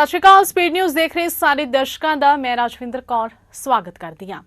ਸਤਿ ਸ਼੍ਰੀ ਅਕਾਲ, speed news ਦੇਖ ਰਹੇ ਸਾਰੇ ਦਰਸ਼ਕਾਂ ਦਾ, ਮੈਂ ਰਾਜਵਿੰਦਰ ਕੌਰ, ਸਵਾਗਤ ਕਰਦੀ ਹਾਂ।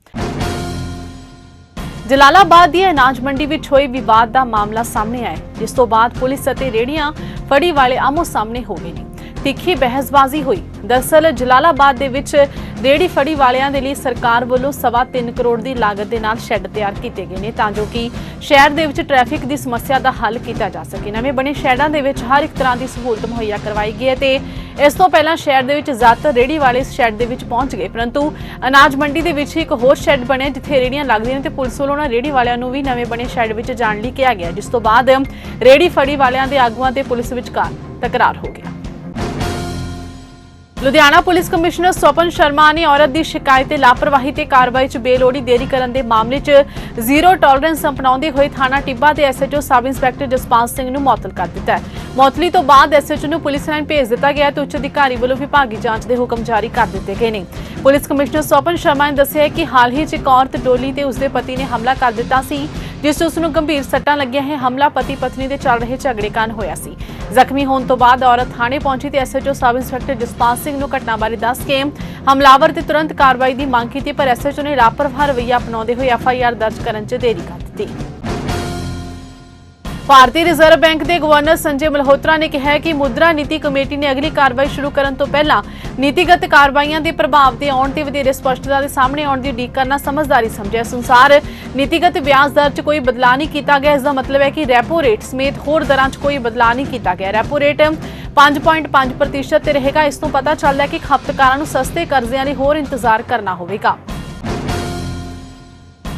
ਜਲਾਲਾਬਾਦ ਦੀ ਅਨਾਜ ਮੰਡੀ ਵਿੱਚ ਹੋਏ ਵਿਵਾਦ ਦਾ ਮਾਮਲਾ ਸਾਹਮਣੇ ਆਇਆ ਜਿਸ ਤੋਂ ਬਾਅਦ ਪੁਲਿਸ ਅਤੇ ਰੇੜੀਆਂ ਫੜੀ ਵਾਲੇ ਆਮੋ ਸਾਹਮਣੇ ਹੋ ਗਏ ਨੇ। ਤਿੱਖੀ ਬਹਿਸਬਾਜ਼ੀ ਹੋਈ। ਦਰਅਸਲ ਜਲਾਲਾਬਾਦ ਦੇ ਵਿੱਚ ਰੇੜੀ ਫੜੀ ਵਾਲਿਆਂ ਦੇ ਲਈ ਸਰਕਾਰ ਵੱਲੋਂ ਸਵਾ ਤਿੰਨ ਕਰੋੜ ਦੀ ਲਾਗਤ ਦੇ ਨਾਲ ਸ਼ੈੱਡ ਤਿਆਰ ਕੀਤੇ ਗਏ ਨੇ ਤਾਂ ਜੋ ਕਿ ਸ਼ਹਿਰ ਦੇ ਵਿੱਚ ਟ੍ਰੈਫਿਕ ਦੀ ਸਮੱਸਿਆ ਦਾ ਹੱਲ ਕੀਤਾ ਜਾ ਸਕੇ। ਨਵੇਂ ਬਣੇ ਸ਼ੈੱਡਾਂ ਦੇ ਵਿੱਚ ਹਰ ਇੱਕ ਤਰ੍ਹਾਂ ਦੀ ਸਹੂਲਤ ਮੁਹੱਈਆ ਕਰਵਾਈ ਗਈ ਹੈ ਤੇ ਇਸ ਤੋਂ ਪਹਿਲਾਂ ਸ਼ਹਿਰ ਦੇ ਵਿੱਚ ਜ਼ਿਆਦਾਤਰ ਰੇੜੀ ਵਾਲੇ ਇਸ ਸ਼ੈੱਡ ਦੇ ਵਿੱਚ ਪਹੁੰਚ ਗਏ, ਪਰੰਤੂ ਅਨਾਜ ਮੰਡੀ ਦੇ ਵਿੱਚ ਇੱਕ ਹੋਰ ਸ਼ੈੱਡ ਬਣਿਆ ਜਿੱਥੇ ਰੇੜੀਆਂ ਲੱਗਦੀਆਂ ਨੇ ਤੇ ਪੁਲਿਸ ਵੱਲੋਂ ਉਹਨਾਂ ਰੇੜੀ ਵਾਲਿਆਂ ਨੂੰ ਵੀ ਨਵੇਂ ਬਣੇ ਸ਼ੈੱਡ ਵਿੱਚ ਜਾਣ ਲਈ ਕਿਹਾ ਗਿਆ, ਜਿਸ ਤੋਂ ਬਾਅਦ ਰੇੜੀ ਫੜੀ ਵਾਲਿਆਂ ਦੇ ਆਗੂਆਂ ਤੇ ਪੁਲਿਸ ਵਿਚਕਾਰ ਤਕਰਾਰ ਹੋ ਗਿਆ ਲੁਧਿਆਣਾ ਪੁਲਿਸ ਕਮਿਸ਼ਨਰ ਸਵਪਨ ਸ਼ਰਮਾ ਨੇ ਔਰਤ ਦੀ ਸ਼ਿਕਾਇਤ ਤੇ ਲਾਪਰਵਾਹੀ ਤੇ ਕਾਰਵਾਈ 'ਚ ਬੇਲੋੜੀ ਦੇਰੀ ਕਰਨ ਦੇ ਮਾਮਲੇ 'ਚ ਜ਼ੀਰੋ ਟੋਲਰੈਂਸ ਅਪਣਾਉਂਦੇ ਹੋਏ ਥਾਣਾ ਟਿੱਬਾ ਦੇ SHO sub inspector Jaspal Singh ਨੂੰ ਮੁਅੱਤਲ ਕਰ ਦਿੱਤਾ ਹੈ। ਮੁਅੱਤਲੀ ਤੋਂ ਬਾਅਦ ਐਸਐਚਓ ਨੂੰ ਪੁਲਿਸ ਲਾਈਨ ਭੇਜ ਦਿੱਤਾ ਗਿਆ ਤੇ ਉੱਚ ਅਧਿਕਾਰੀ ਵੱਲੋਂ ਵਿਭਾਗੀ ਜਾਂਚ ਦੇ ਹੁਕਮ ਜਾਰੀ ਕਰ ਦਿੱਤੇ ਗਏ ਨੇ। ਪੁਲਿਸ ਕਮਿਸ਼ਨਰ ਸਵਪਨ ਸ਼ਰਮਾ ਨੇ ਦੱਸਿਆ ਕਿ ਹਾਲ ਹੀ 'ਚ ਇੱਕ ਔਰਤ ਡੋਲੀ ਤੇ ਉਸਦੇ ਪਤੀ ਨੇ ਹਮਲਾ ਕਰ ਦਿੱਤਾ ਸੀ, ਜਿਸ 'ਚ ਉਸ ਨੂੰ ਗੰਭੀਰ ਸੱਟਾਂ ਲੱਗੀਆਂ ਹੈ ਹਮਲਾ ਪਤੀ ਪਤਨੀ ਦੇ ਚੱਲ ਰਹੇ ਝਗੜੇ ਕਾਰਨ ਹੋਇਆ ਸੀ। ਜ਼ਖਮੀ ਹੋਣ ਤੋਂ ਬਾਅਦ ਔਰਤ ਥਾਣੇ ਪਹੁੰਚੀ ਤੇ SHO sub inspector Jaspal Singh ਨੂੰ ਘਟਨਾ ਬਾਰੇ ਦੱਸ ਕੇ ਹਮਲਾਵਰ ਤੇ ਤੁਰੰਤ ਕਾਰਵਾਈ ਦੀ ਮੰਗ ਕੀਤੀ, ਪਰ ਐਸਐਚਓ ਨੇ ਲਾਪਰਵਾਹ ਰਵੱਈਆ ਅਪਣਾਉਂਦੇ ਹੋਏ ਐਫਆਈਆਰ ਦਰਜ ਕਰਨ 'ਚ ਦੇਰੀ ਕਰ ਦਿੱਤੀ। ਭਾਰਤੀ ਰਿਜ਼ਰਵ ਬੈਂਕ ਦੇ ਗਵਰਨਰ ਸੰਜੇ ਮਲਹੋਤਰਾ ਨੇ ਕਿਹਾ ਕਿ ਮੁਦਰਾ ਨੀਤੀ ਕਮੇਟੀ ਨੇ ਅਗਲੀ ਕਾਰਵਾਈ ਸ਼ੁਰੂ ਕਰਨ ਤੋਂ ਪਹਿਲਾਂ ਨੀਤੀਗਤ ਕਾਰਵਾਈਆਂ ਦੇ ਪ੍ਰਭਾਵ ਤੇ ਆਉਣ ਤੇ ਵਧੇਰੇ ਸਪਸ਼ਟਤਾ ਦੇ ਸਾਹਮਣੇ ਆਉਣ ਦੀ ਉਡੀਕ ਕਰਨਾ ਸਮਝਦਾਰੀ ਸਮਝਿਆ ਇਸ ਅਨੁਸਾਰ ਨੀਤੀਗਤ ਵਿਆਜ ਦਰ 'ਚ ਕੋਈ ਬਦਲਾਅ ਨਹੀਂ ਕੀਤਾ ਗਿਆ। ਇਸ ਦਾ ਮਤਲਬ ਹੈ ਕਿ ਰੈਪੋ ਰੇਟ ਸਮੇਤ ਹੋਰ ਦਰਾਂ 'ਚ ਕੋਈ ਬਦਲਾਅ ਨਹੀਂ ਕੀਤਾ ਗਿਆ। ਰੈਪੋ ਰੇਟ 5.5% ਤੇ ਰਹੇਗਾ। ਇਸ ਤੋਂ ਪਤਾ ਚੱਲਦਾ ਹੈ ਕਿ ਖਪਤਕਾਰਾਂ ਨੂੰ ਸਸਤੇ ਕਰਜ਼ਿਆਂ ਲਈ ਹੋਰ ਇੰਤਜ਼ਾਰ ਕਰਨਾ ਹੋਵੇਗਾ।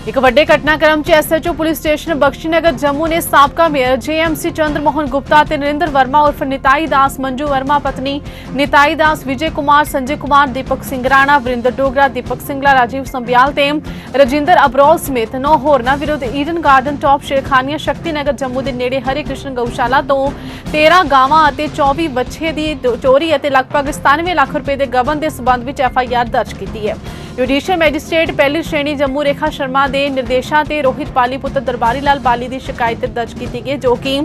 ਇੱਕ ਵੱਡੇ ਘਟਨਾਕ੍ਰਮ 'ਚ SHO police station Bakshinagar Jammu ਨੇ ਸਾਬਕਾ ਮੇਅਰ ਜੇਐਮਸੀ ਚੰਦਰ ਮੋਹਨ ਗੁਪਤਾ ਤੇ ਨਰਿੰਦਰ ਵਰਮਾ ਉਰਫ ਨਿਤਾਈ ਦਾਸ, ਮੰਜੂ ਵਰਮਾ ਪਤਨੀ ਨਿਤਾਈ ਦਾਸ, ਵਿਜੇ ਕੁਮਾਰ, ਸੰਜੇ ਕੁਮਾਰ, ਦੀਪਕ ਸਿੰਘ ਰਾਣਾ, ਵਰਿੰਦਰ ਡੋਗਰਾ, ਦੀਪਕ ਸਿੰਘਲਾ ਰਾਜੀਵ ਸੰਭਿਆਲ ਤੇ ਰਜਿੰਦਰ ਅਬਰੋਲ ਸਮੇਤ ਨੌ ਹੋਰਨਾਂ ਵਿਰੁੱਧ Eden Garden, top Sherkhania, Shaktinagar Jammu ਦੇ ਨੇੜੇ ਹਰੇ ਕ੍ਰਿਸ਼ਨ ਗਊਸ਼ਾਲਾ ਤੋਂ 13 ਗਾਵਾਂ ਅਤੇ 24 ਬੱਚੇ ਦੀ ਚੋਰੀ ਅਤੇ ਲਗਭਗ 97 ਲੱਖ ਰੁਪਏ ਦੇ ਗਬਨ ਦੇ ਸਬੰਧ ਵਿੱਚ ਐਫਆਈਆਰ ਦਰਜ ਕੀਤੀ ਹੈ। ਜੁਡੀਸ਼ੀਅਲ ਮੈਜਿਸਟ੍ਰੇਟ ਪਹਿਲੀ ਸ਼੍ਰੇਣੀ ਜੰਮੂ ਰੇਖਾ ਸ਼ਰਮਾ ਦੇ ਨਿਰਦੇਸ਼ਾਂ ਤੇ ਰੋਹਿਤ ਪਾਲੀ ਪੁੱਤਰ ਦਰਬਾਰੀ ਲਾਲ ਬਾਲੀ ਦੀ ਸ਼ਿਕਾਇਤ ਦਰਜ ਕੀਤੀ ਗਈ, ਜੋ ਕਿ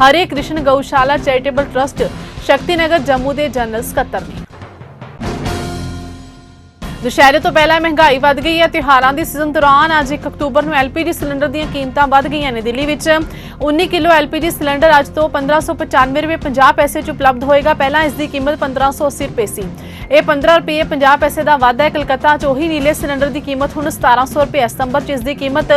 ਹਰੇ ਕ੍ਰਿਸ਼ਨ ਗਊਸ਼ਾਲਾ ਚੈਰੀਟੇਬਲ ਟਰਸਟ ਸ਼ਕਤੀਨਗਰ ਜੰਮੂ ਦੇ ਜਨਰਲ ਸਕੱਤਰ ਨੇ। ਦੁਸ਼ਹਿਰੇ ਤੋਂ ਪਹਿਲਾਂ ਮਹਿੰਗਾਈ ਵੱਧ ਗਈ ਹੈ। ਤਿਉਹਾਰਾਂ ਦੀ ਸੀਜ਼ਨ ਦੌਰਾਨ ਅੱਜ 1 ਅਕਤੂਬਰ ਨੂੰ ਐਲਪੀਜੀ ਸਿਲੰਡਰ ਦੀਆਂ ਕੀਮਤਾਂ ਵੱਧ ਗਈਆਂ ਨੇ। ਦਿੱਲੀ ਵਿੱਚ 19 ਕਿਲੋ ਐਲਪੀਜੀ ਸਿਲੰਡਰ ਅੱਜ ਤੋਂ 1595 ਰੁਪਏ 50 ਪੈਸੇ 'ਚ ਉਪਲਬਧ ਹੋਏਗਾ। ਪਹਿਲਾਂ ਇਸ ਦੀ ਕੀਮਤ 1580 ਰੁਪਏ ਸੀ। ਇਹ 15 ਰੁਪਏ 50 ਪੈਸੇ ਦਾ ਵਾਧਾ ਹੈ। ਕਲਕੱਤਾ 'ਚ ਉਹੀ ਨੀਲੇ ਸਿਲੰਡਰ ਦੀ ਕੀਮਤ ਹੁਣ 1700 ਰੁਪਏ ਸਤੰਬਰ 'ਚ ਇਸ ਦੀ ਕੀਮਤ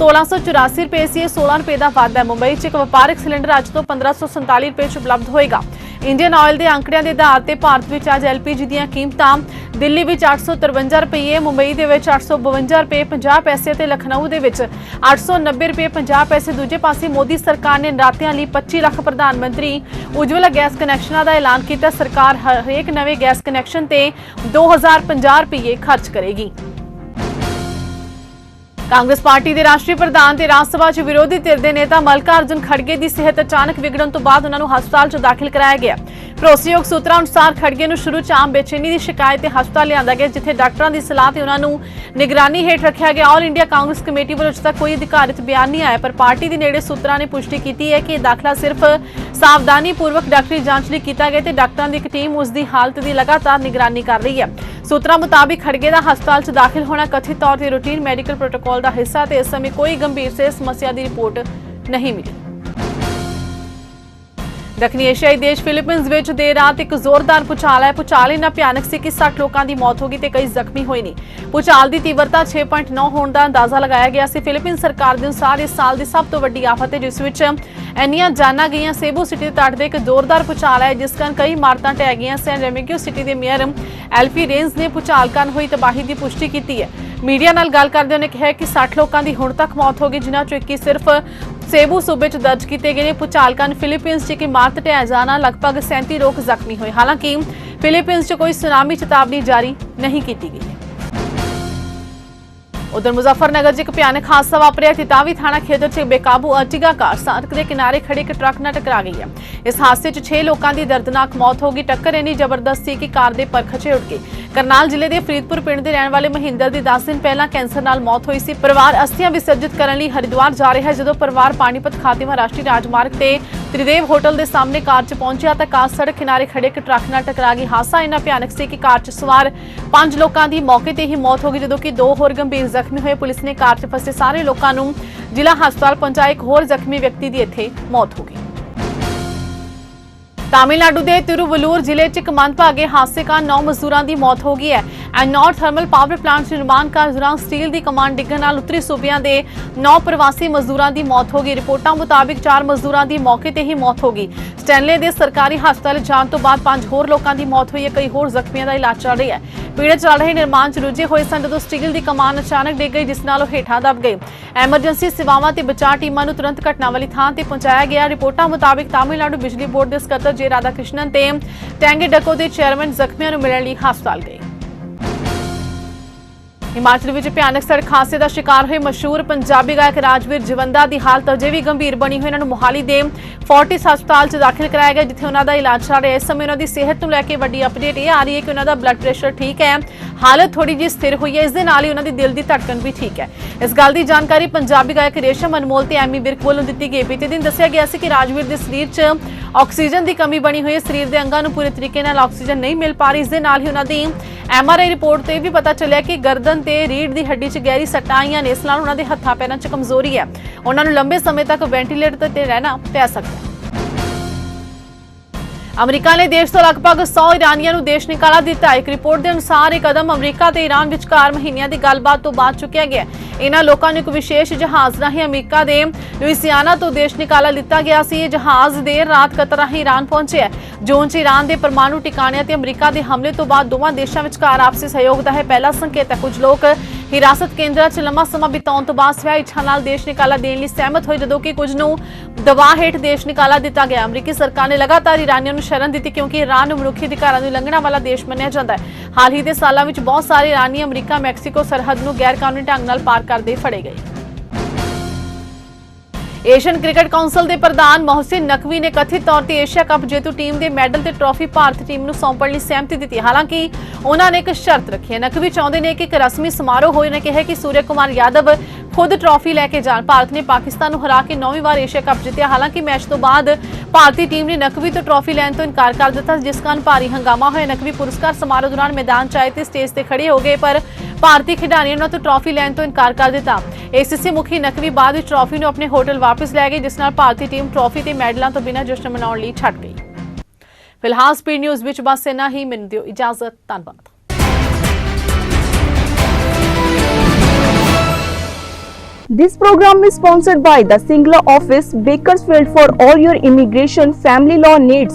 1684 ਰੁਪਏ ਸੀ। ਇਹ 16 ਰੁਪਏ ਦਾ ਵਾਧਾ ਹੈ। ਮੁੰਬਈ 'ਚ ਇੱਕ ਵਪਾਰਕ ਸਿਲੰਡਰ ਅੱਜ ਤੋਂ 1547 ਰੁਪਏ 'ਚ ਉਪਲਬਧ ਹੋਏਗਾ। ਇੰਡੀਅਨ ਆਇਲ ਦੇ ਅੰਕੜਿਆਂ ਦੇ ਆਧਾਰ ਤੇ ਭਾਰਤ ਵਿੱਚ ਅੱਜ ਐਲਪੀਜੀ ਦੀਆਂ ਕੀਮਤਾਂ ਦਿੱਲੀ ਵਿੱਚ 853 ਰੁਪਏ, ਮੁੰਬਈ ਦੇ ਵਿੱਚ 852 ਰੁਪਏ 50 ਪੈਸੇ ਤੇ ਲਖਨਊ ਦੇ ਵਿੱਚ 890 ਰੁਪਏ 50 ਪੈਸੇ। ਦੂਜੇ ਪਾਸੇ ਮੋਦੀ ਸਰਕਾਰ ਨੇ ਨਰਾਤਿਆਂ ਲਈ 25 ਲੱਖ ਪ੍ਰਧਾਨ ਮੰਤਰੀ ਉਜਵਲਾ ਗੈਸ ਕਨੈਕਸ਼ਨਾਂ ਦਾ ਐਲਾਨ ਕੀਤਾ। ਸਰਕਾਰ ਹਰੇਕ ਨਵੇਂ ਗੈਸ ਕਨੈਕਸ਼ਨ ਤੇ 2050 ਰੁਪਏ ਖਰਚ ਕਰੇਗੀ। ਕਾਂਗਰਸ ਪਾਰਟੀ ਦੇ ਰਾਸ਼ਟਰੀ ਪ੍ਰਧਾਨ ਤੇ ਰਾਜ ਸਭਾ 'ਚ ਵਿਰੋਧੀ ਧਿਰ ਦੇ ਨੇਤਾ ਮਲਕਾ ਅਰਜੁਨ ਖੜਗੇ ਦੀ ਸਿਹਤ ਅਚਾਨਕ ਵਿਗੜਨ ਤੋਂ ਬਾਅਦ ਉਹਨਾਂ ਨੂੰ ਹਸਪਤਾਲ 'ਚ ਦਾਖਲ ਕਰਾਇਆ ਗਿਆ। ਭਰੋਸੇਯੋਗ ਸੂਤਰਾਂ ਅਨੁਸਾਰ ਖੜਗੇ ਨੂੰ ਸ਼ੁਰੂ 'ਚ ਆਮ ਬੇਚੈਨੀ ਦੀ ਸ਼ਿਕਾਇਤ ਤੇ ਹਸਪਤਾਲ ਲਿਆਂਦਾ ਗਿਆ, ਜਿੱਥੇ ਡਾਕਟਰਾਂ ਦੀ ਸਲਾਹ ਤੇ ਉਹਨਾਂ ਨੂੰ ਨਿਗਰਾਨੀ ਹੇਠ ਰੱਖਿਆ ਗਿਆ। ਆਲ ਇੰਡੀਆ ਕਾਂਗਰਸ ਕਮੇਟੀ ਵੱਲੋਂ ਅਜੇ ਤੱਕ ਕੋਈ ਅਧਿਕਾਰਿਤ ਬਿਆਨ ਨਹੀਂ ਆਇਆ, ਪਰ ਪਾਰਟੀ ਦੇ ਨੇੜੇ ਸੂਤਰਾਂ ਨੇ ਪੁਸ਼ਟੀ ਕੀਤੀ ਹੈ ਕਿ ਇਹ ਦਾਖਲਾ ਸਿਰਫ ਸਾਵਧਾਨੀ ਪੂਰਵਕ ਡਾਕਟਰੀ ਜਾਂਚ ਲਈ ਕੀਤਾ ਗਿਆ ਤੇ ਡਾਕਟਰਾਂ ਦੀ ਇੱਕ ਟੀਮ ਉਸ ਦੀ ਹਾਲਤ ਦੀ ਲਗਾਤਾਰ ਨਿਗਰਾਨੀ ਕਰ ਰਹੀ ਹੈ। ਸੂਤਰਾਂ ਮੁਤਾਬਿਕ ਖੜਗੇ ਦਾ ਹਸਪਤਾਲ 'ਚ ਦਾਖਲ ਹੋਣਾ ਕਥਿਤ ਤੌਰ ਤੇ ਰੂਟੀਨ ਮੈਡੀਕਲ ਪ੍ਰੋਟੋਕਾਲ ਦਾ ਹਿੱਸਾ ਤੇ ਇਸ ਸਮੇਂ ਕੋਈ ਗੰਭੀਰ ਸਿਹਤ ਸਮੱਸਿਆ ਦੀ ਰਿਪੋਰਟ ਨਹੀਂ ਮਿਲੀ। ਦੱਖਣੀ ਏਸ਼ੀਆਈ ਦੇਸ਼ ਫਿਲੀਪੀਨਸ ਵਿੱਚ ਦੇਰ ਰਾਤ ਇੱਕ ਜ਼ੋਰਦਾਰ ਭੂਚਾਲ ਆਇਆ ਭੂਚਾਲ ਇੰਨਾ ਭਿਆਨਕ ਸੀ ਕਿ 60 ਲੋਕਾਂ ਦੀ ਮੌਤ ਹੋ ਗਈ ਤੇ ਕਈ ਜ਼ਖਮੀ ਹੋਏ ਨੇ। ਭੂਚਾਲ ਦੀ ਤੀਵਰਤਾ 6.9 ਹੋਣ ਦਾ ਅੰਦਾਜ਼ਾ ਲਗਾਇਆ ਗਿਆ ਸੀ। ਫਿਲੀਪੀਨ ਸਰਕਾਰ ਦੇ ਅਨੁਸਾਰ ਇਸ ਸਾਲ ਦੀ ਸਭ ਤੋਂ ਵੱਡੀ ਆਫਤ ਹੈ, ਜਿਸ ਵਿੱਚ ਇੰਨੀਆਂ ਜਾਨਾਂ ਗਈਆਂ। ਸੇਬੂ ਸਿਟੀ ਦੇ ਤੱਟ ਦੇ ਇੱਕ ਜ਼ੋਰਦਾਰ ਭੂਚਾਲ ਆਇਆ ਜਿਸ ਕਾਰਨ ਕਈ ਇਮਾਰਤਾਂ ਢਹਿ ਗਈਆਂ ਸੈਨ। ਰੈਮਿਗਿਓ ਸਿਟੀ ਦੇ ਮੇਅਰ ਐਲਫੀ ਰੇਂਜ ਨੇ ਭੂਚਾਲ ਕਾਰਨ ਹੋਈ ਤਬਾਹੀ ਦੀ ਪੁਸ਼ਟੀ ਕੀਤੀ ਹੈ। ਮੀਡੀਆ ਨਾਲ ਗੱਲ ਕਰਦੇ ਉਹਨੇ ਕਿਹਾ ਕਿ 60 ਲੋਕਾਂ ਦੀ ਹੁਣ ਤੱਕ ਮੌਤ ਹੋ ਗਈ, ਜਿਨ੍ਹਾਂ ਚੋਂ 21 ਸਿਰਫ ਸੇਬੂ ਸੂਬੇ 'ਚ ਦਰਜ ਕੀਤੇ ਗਏ ਨੇ। ਭੂਚਾਲ ਫਿਲੀਪੀਨਸ 'ਚ ਇੱਕ ਇਮਾਰਤ ਢਹਿ ਜਾਣਾ ਲਗਭਗ 37 ਲੋਕ ਜ਼ਖਮੀ ਹੋਏ। ਹਾਲਾਂਕਿ ਫਿਲੀਪੀਨਸ 'ਚ ਕੋਈ ਸੁਨਾਮੀ ਚੇਤਾਵਨੀ ਜਾਰੀ ਨਹੀਂ ਕੀਤੀ ਗਈ। ਉਧਰ ਮੁਜ਼ਫਰਨਗਰ 'ਚ ਇੱਕ ਭਿਆਨਕ ਹਾਦਸਾ ਵਾਪਰਿਆ ਤਿਤਾਵੀ ਥਾਣਾ ਖੇਤਰ 'ਚ ਬੇਕਾਬੂ ਅਰਟਿਗਾ ਕਾਰ ਸੜਕ ਦੇ ਕਿਨਾਰੇ ਖੜੇ ਇੱਕ ਟਰੱਕ ਨਾਲ ਟਕਰਾ ਗਈ ਹੈ। ਇਸ ਹਾਦਸੇ 'ਚ 6 ਲੋਕਾਂ ਦੀ ਦਰਦਨਾਕ ਮੌਤ ਹੋ ਗਈ। ਟੱਕਰ ਇੰਨੀ ਜ਼ਬਰਦਸਤ ਸੀ ਕਿ ਕਾਰ ਦੇ ਪਰਖਚੇ ਉੱਡ ਗਏ। ਕਰਨਾਲ ਜ਼ਿਲ੍ਹੇ ਦੇ ਫਰੀਦਪੁਰ ਪਿੰਡ ਦੇ ਰਹਿਣ ਵਾਲੇ ਮਹਿੰਦਰ ਦੀ 10 ਦਿਨ ਪਹਿਲਾਂ ਕੈਂਸਰ ਨਾਲ ਮੌਤ ਹੋਈ ਸੀ। ਪਰਿਵਾਰ ਅਸਥੀਆਂ ਵਿਸਰਜਿਤ ਕਰਨ ਲਈ ਹਰਿਦੁਆਰ ਜਾ ਰਿਹਾ ਜਦੋਂ ਪਰਿਵਾਰ ਪਾਣੀਪਤ ਖਾਤਿਮਾ ਰਾਸ਼ਟਰੀ ਰਾਜਮਾਰਗ ਤੇ ਤ੍ਰਿਦੇਵ ਹੋਟਲ ਦੇ ਸਾਹਮਣੇ ਕਾਰ 'ਚ ਪਹੁੰਚਿਆ ਤਾਂ ਕਾਰ ਸੜਕ ਕਿਨਾਰੇ ਖੜੇ ਇੱਕ ਟਰੱਕ ਨਾਲ ਟਕਰਾ ਗਈ ਹਾਦਸਾ ਇੰਨਾ ਭਿਆਨਕ ਸੀ ਕਿ ਕਾਰ 'ਚ ਸਵਾਰ ਪੰਜ ਲੋਕਾਂ ਦੀ ਮੌਕੇ ਤੇ ਹੀ ਮੌਤ ਹੋ ਗਈ ਜਦੋਂ ਕਿ ਦੋ ਹੋਰ ਗੰਭੀਰ ਜ਼ਖਮੀ ਹੋਏ ਪੁਲਿਸ ਨੇ ਕਾਰ 'ਚ ਫਸੇ ਸਾਰੇ ਲੋਕਾਂ ਨੂੰ ਜ਼ਿਲ੍ਹਾ ਹਸਪਤਾਲ ਪਹੁੰਚਾਇਆ ਇੱਕ ਹੋਰ ਜ਼ਖਮੀ ਵਿਅਕਤੀ ਦੀ ਇੱਥੇ ਮੌਤ ਹੋ ਗਈ ਤਾਮਿਲਨਾਡੂ ਦੇ ਤਿਰੂਵਲੂਰ ਜ਼ਿਲ੍ਹੇ 'ਚ ਇੱਕ ਮੰਦਭਾਗੇ ਹਾਦਸੇ ਕਾਰਨ 9 ਮਜ਼ਦੂਰਾਂ ਦੀ ਮੌਤ ਹੋ ਗਈ ਹੈ। ਐਨੌਰ ਥਰਮਲ ਪਾਵਰ ਪਲਾਂਟ 'ਚ ਨਿਰਮਾਣ ਕਾਰਜ ਦੌਰਾਨ ਸਟੀਲ ਦੀ ਕਮਾਨ ਡਿੱਗਣ ਨਾਲ ਉੱਤਰੀ ਸੂਬਿਆਂ ਦੇ 9 ਪ੍ਰਵਾਸੀ ਮਜ਼ਦੂਰਾਂ ਦੀ ਮੌਤ ਹੋ ਗਈ। ਰਿਪੋਰਟਾਂ ਮੁਤਾਬਿਕ 4 ਮਜ਼ਦੂਰਾਂ ਦੀ ਮੌਕੇ ਤੇ ਹੀ ਮੌਤ ਹੋ ਗਈ। ਸਟੈਨਲੇ ਦੇ ਸਰਕਾਰੀ ਹਸਪਤਾਲ ਜਾਣ ਤੋਂ ਬਾਅਦ 5 ਹੋਰ ਲੋਕਾਂ ਦੀ ਮੌਤ ਹੋਈ ਹੈ। ਕਈ ਹੋਰ ਜ਼ਖਮੀਆਂ ਦਾ ਇਲਾਜ ਚੱਲ ਰਿਹਾ ਹੈ। ਪੀੜਤ ਚੱਲ ਰਹੇ ਨਿਰਮਾਣ 'ਚ ਰੁੱਝੇ ਹੋਏ ਸਨ ਜਦੋਂ ਸਟੀਲ ਦੀ ਕਮਾਨ ਅਚਾਨਕ ਡਿੱਗ ਗਈ, ਜਿਸ ਨਾਲ ਉਹ ਹੇਠਾਂ ਦਬ ਗਏ। ਐਮਰਜੈਂਸੀ ਸੇਵਾਵਾਂ ਤੇ ਬਚਾਅ ਟੀਮਾਂ ਨੂੰ ਤੁਰੰਤ ਘਟਨਾ ਵਾਲੀ ਥਾਂ ਤੇ ਪਹੁੰਚਾਇਆ ਗਿਆ। ਰਿਪੋਰਟਾਂ ਮੁਤਾਬਿਕ ਤਾਮਿਲਨਾਡੂ ਬਿਜਲੀ ਬੋਰਡ ਦੇ ਸਕੱਤਰ ਜੇ ਰਾਧਾ ਕ੍ਰਿਸ਼ਨਨ ਤੇ ਟੈਂਗੇ ਡਕੋ ਦੇ ਚੇਅਰਮੈਨ ਜ਼ਖਮੀਆਂ ਨੂੰ ਮਿਲਣ ਲਈ ਹਸਪਤਾਲ ਗਏ। ਹਿਮਾਚਲ ਵਿੱਚ ਭਿਆਨਕ ਸੜਕ ਹਾਦਸੇ ਦਾ ਸ਼ਿਕਾਰ ਹੋਏ ਮਸ਼ਹੂਰ ਪੰਜਾਬੀ ਗਾਇਕ ਰਾਜਵੀਰ ਜਵੰਦਾ ਦੀ ਹਾਲਤ ਅਜੇ ਵੀ ਗੰਭੀਰ ਬਣੀ ਹੋਈ। ਇਹਨਾਂ ਨੂੰ ਮੋਹਾਲੀ ਦੇ ਫੋਰਟਿਸ ਹਸਪਤਾਲ 'ਚ ਦਾਖਲ ਕਰਾਇਆ ਗਿਆ, ਜਿੱਥੇ ਉਹਨਾਂ ਦਾ ਇਲਾਜ ਚੱਲ ਰਿਹਾ ਇਸ ਸਮੇਂ ਉਹਨਾਂ ਦੀ ਸਿਹਤ ਨੂੰ ਲੈ ਕੇ ਵੱਡੀ ਅਪਡੇਟ ਇਹ ਆ ਰਹੀ ਹੈ ਕਿ ਉਹਨਾਂ ਦਾ ਬਲੱਡ ਪ੍ਰੈਸ਼ਰ ਠੀਕ ਹੈ। ਹਾਲਤ ਥੋੜੀ ਜਿਹੀ ਸਥਿਰ ਹੋਈ ਹੈ। ਇਸ ਦੇ ਨਾਲ ਹੀ ਉਹਨਾਂ ਦੀ ਦਿਲ ਦੀ ਧੜਕਣ ਵੀ ਠੀਕ ਹੈ। ਇਸ ਗੱਲ ਦੀ ਜਾਣਕਾਰੀ ਪੰਜਾਬੀ ਗਾਇਕ ਰੇਸ਼ਮ ਅਨਮੋਲ ਤੇ ਐਮੀ ਵਿਰਕ ਵੱਲੋਂ ਦਿੱਤੀ ਗਈ। ਬੀਤੇ ਦਿਨ ਦੱਸਿਆ ਗਿਆ ਸੀ ਕਿ ਰਾਜਵੀਰ ਦੇ ਸਰੀਰ 'ਚ ਆਕਸੀਜਨ ਦੀ ਕਮੀ ਬਣੀ ਹੋਈ ਹੈ। ਸਰੀਰ ਦੇ ਅੰਗਾਂ ਨੂੰ ਪੂਰੇ ਤਰੀਕੇ ਨਾਲ ਆਕਸੀਜਨ ਨਹੀਂ ਮਿਲ ਪਾ ਰਹੀ। ਇਸ ਦੇ ਨਾਲ ਹੀ ਉਹਨਾਂ ਦੀ ਐਮਆਰਆਈ ਰਿਪੋਰਟ 'ਤੇ ਵੀ ਪਤਾ ਚੱਲਿਆ ਕਿ ਗਰਦਨ ਤੇ ਰੀੜ ਦੀ ਹੱਡੀ 'ਚ ਗਹਿਰੀ ਸੱਟਾਂ ਆਈਆਂ ਨੇ। ਇਸ ਨਾਲ ਉਹਨਾਂ ਦੇ ਹੱਥਾਂ ਪੈਰਾਂ 'ਚ ਕਮਜ਼ੋਰੀ ਹੈ। ਉਹਨਾਂ ਨੂੰ ਲੰਬੇ ਸਮੇਂ ਤੱਕ ਵੈਂਟੀਲੇਟਰ ਤੇ ਰਹਿਣਾ ਪੈ ਸਕਦਾ ਹੈ। ਅਮਰੀਕਾ ਨੇ ਦੇਸ਼ ਤੋਂ ਲਗਭਗ 100 ਇਰਾਨੀਆਂ ਨੂੰ ਦੇਸ਼ ਨਿਕਾਲਾ ਦਿੱਤਾ। ਇੱਕ ਰਿਪੋਰਟ ਦੇ ਅਨੁਸਾਰ ਇਹ ਕਦਮ ਅਮਰੀਕਾ ਤੇ ਈਰਾਨ ਵਿਚਕਾਰ ਮਹੀਨਿਆਂ ਦੀ ਗੱਲਬਾਤ ਤੋਂ ਬਾਅਦ ਚੁੱਕਿਆ ਗਿਆ। ਇਹਨਾਂ ਲੋਕਾਂ ਨੂੰ ਇੱਕ ਵਿਸ਼ੇਸ਼ ਜਹਾਜ਼ ਰਾਹੀਂ ਅਮਰੀਕਾ ਦੇ ਲੁਈਸਿਆਨਾ ਤੋਂ ਦੇਸ਼ ਨਿਕਾਲਾ ਦਿੱਤਾ ਗਿਆ ਸੀ। ਇਹ ਜਹਾਜ਼ ਦੇਰ ਰਾਤ ਕਤਰ ਰਾਹੀਂ ਈਰਾਨ ਪਹੁੰਚਿਆ। ਹੈ। ਜੋਨ 'ਚ ਈਰਾਨ ਦੇ ਪਰਮਾਣੂ ਟਿਕਾਣਿਆਂ ਤੇ ਅਮਰੀਕਾ ਦੇ ਹਮਲੇ ਤੋਂ ਬਾਅਦ ਦੋਵਾਂ ਦੇਸ਼ਾਂ ਵਿਚਕਾਰ ਆਪਸੀ ਸਹਿਯੋਗ ਦਾ ਇਹ ਪਹਿਲਾ ਸੰਕੇਤ ਹੈ, ਕੁਝ ਲੋਕ ਹਿਰਾਸਤ ਕੇਂਦਰਾਂ 'ਚ ਲੰਮਾ ਸਮਾਂ ਬਿਤਾਉਣ ਤੋਂ ਬਾਅਦ ਸਵੈ ਇੱਛਾ ਨਾਲ ਦੇਸ਼ ਨਿਕਾਲਾ ਦੇਣ ਲਈ ਸਹਿਮਤ ਹੋਏ, ਜਦੋਂ ਕਿ ਕੁਝ ਨੂੰ ਦਬਾਅ ਹੇਠ ਦੇਸ਼ ਨਿਕਾਲਾ ਦਿੱਤਾ ਗਿਆ। ਅਮਰੀਕੀ ਸਰਕਾਰ ਨੇ ਲਗਾਤਾਰ ਈਰਾਨੀਆਂ ਨੂੰ ਸ਼ਰਨ ਦਿੱਤੀ ਕਿਉਂਕਿ ਈਰਾਨ ਨੂੰ ਮਨੁੱਖੀ ਅਧਿਕਾਰਾਂ ਦੀ ਉਲੰਘਣਾ ਵਾਲਾ ਦੇਸ਼ ਮੰਨਿਆ ਜਾਂਦਾ ਹੈ। ਹਾਲ ਹੀ ਦੇ ਸਾਲਾਂ ਵਿੱਚ ਬਹੁਤ ਸਾਰੇ ਈਰਾਨੀ ਅਮਰੀਕਾ, ਮੈਕਸੀਕੋ ਸਰਹੱਦ ਨੂੰ ਗੈਰ ਕਾਨੂੰਨੀ ਢੰਗ ਨਾਲ ਪਾਰ ਕਰਦੇ ਫੜੇ ਗਏ। ਏਸ਼ੀਅਨ ਕ੍ਰਿਕਟ ਕਾਉਂਸਲ ਦੇ ਪ੍ਰਧਾਨ ਮੋਹਸਿਨ ਨਕਵੀ ਨੇ ਕਥਿਤ ਤੌਰ ਤੇ ਏਸ਼ੀਆ ਕੱਪ ਜੇਤੂ ਟੀਮ ਦੇ ਮੈਡਲ ਤੇ ਟਰਾਫੀ ਭਾਰਤੀ ਟੀਮ ਨੂੰ ਸੌਂਪਣ ਲਈ ਸਹਿਮਤੀ ਦਿੱਤੀ। ਹਾਲਾਂਕਿ, ਉਹਨਾਂ ਨੇ ਇੱਕ ਸ਼ਰਤ ਰੱਖੀ ਹੈ। ਨਕਵੀ ਚਾਹੁੰਦੇ ਨੇ ਕਿ ਇੱਕ ਰਸਮੀ ਸਮਾਰੋਹ ਹੋਏ। ਨੇ ਕਿਹਾ ਕਿ ਸੂਰਯ ਕੁਮਾਰ ਯਾਦਵ ਖੁਦ ਟਰਾਫੀ ਲੈ ਕੇ ਜਾਣ। ਭਾਰਤ ਨੇ ਪਾਕਿਸਤਾਨ ਨੂੰ ਹਰਾ ਕੇ ਨੌਵੀਂ ਵਾਰ ਏਸ਼ੀਆ ਕੱਪ ਜਿੱਤਿਆ। ਹਾਲਾਂਕਿ, ਮੈਚ ਤੋਂ ਬਾਅਦ ਭਾਰਤੀ ਟੀਮ ਨੇ ਨਕਵੀ ਤੋਂ ਟਰਾਫੀ ਲੈਣ ਤੋਂ ਇਨਕਾਰ ਕਰ ਦਿੱਤਾ, ਜਿਸ ਕਾਰਨ ਭਾਰੀ ਹੰਗਾਮਾ ਹੋਇਆ। ਨਕਵੀ ਪੁਰਸਕਾਰ ਸਮਾਰੋਹ ਦੌਰਾਨ ਮੈਦਾਨ 'ਚ ਆਏ ਤੇ ਸਟੇਜ ਤੇ ਖੜੇ ਹੋ ਗਏ, ਪਰ ਭਾਰਤੀ ਖਿਡਾਰੀਆਂ ਨੇ ਤੋਂ ਟਰਾਫੀ ਲੈਣ ਤੋਂ ਇਨਕਾਰ ਕਰ ਦਿੱਤਾ। ਏਸੀਸੀ ਮੁਖੀ ਨਕਵੀ ਬਾਅਦ ਵਿੱਚ ਟਰਾਫੀ ਨੂੰ ਆਪਣੇ ਹੋਟਲ ਵਾਪਸ ਲੈ ਗਏ ਜਿਸ ਨਾਲ ਭਾਰਤੀ ਟੀਮ ਟਰਾਫੀ ਤੇ ਮੈਡਲਾਂ ਤੋਂ ਬਿਨਾਂ ਜਸ਼ਨ ਮਨਾਉਣ ਲਈ ਛੱਡ ਗਈ। ਫਿਲਹਾਲ ਸਪੀਡ ਨਿਊਜ਼ ਵਿੱਚ ਬਸ ਇੰਨਾ ਹੀ। ਮੈਨੂੰ ਦਿਓ ਇਜਾਜ਼ਤ। ਧੰਨਵਾਦ। This program is sponsored by the Singla office, Bakersfield for all your immigration family law needs.